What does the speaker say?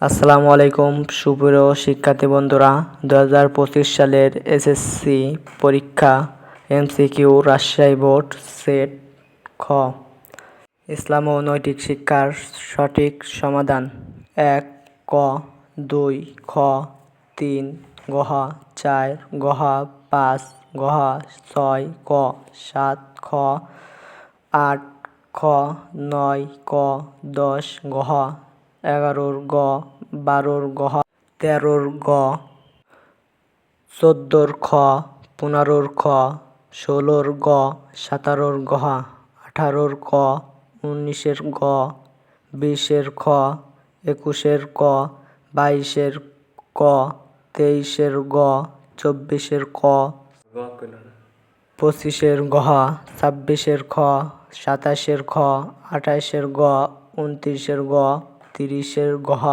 আসসালামু আলাইকুম, সুপ্রিয় শিক্ষার্থী বন্ধুরা দু হাজার পঁচিশ সালের এসএসসি পরীক্ষা এমসিকিউ রাজশাহী বোর্ড সেট খ। ইসলাম ও নৈতিক শিক্ষার সঠিক সমাধান। এক, ক, দুই, খ, তিন গহ চার গহ পাঁচ গহ ছয়, ক, সাত, খ, আট, খ, নয়, ক, দশ গহ এগারোর গ, বারোর গহ তেরোর গ, চোদ্দোর খ, পনেরোর খ, ষোলোর গ, সতেরোর গহ আঠারোর ক, উনিশের গ, বিশের খ, একুশের ক, বাইশের ক, তেইশের গ, চব্বিশের ক, পঁচিশের গহ ছাব্বিশের খ, সাতাশের খ, আঠাশের গ, উনত্রিশের গ তিরিশের গহ।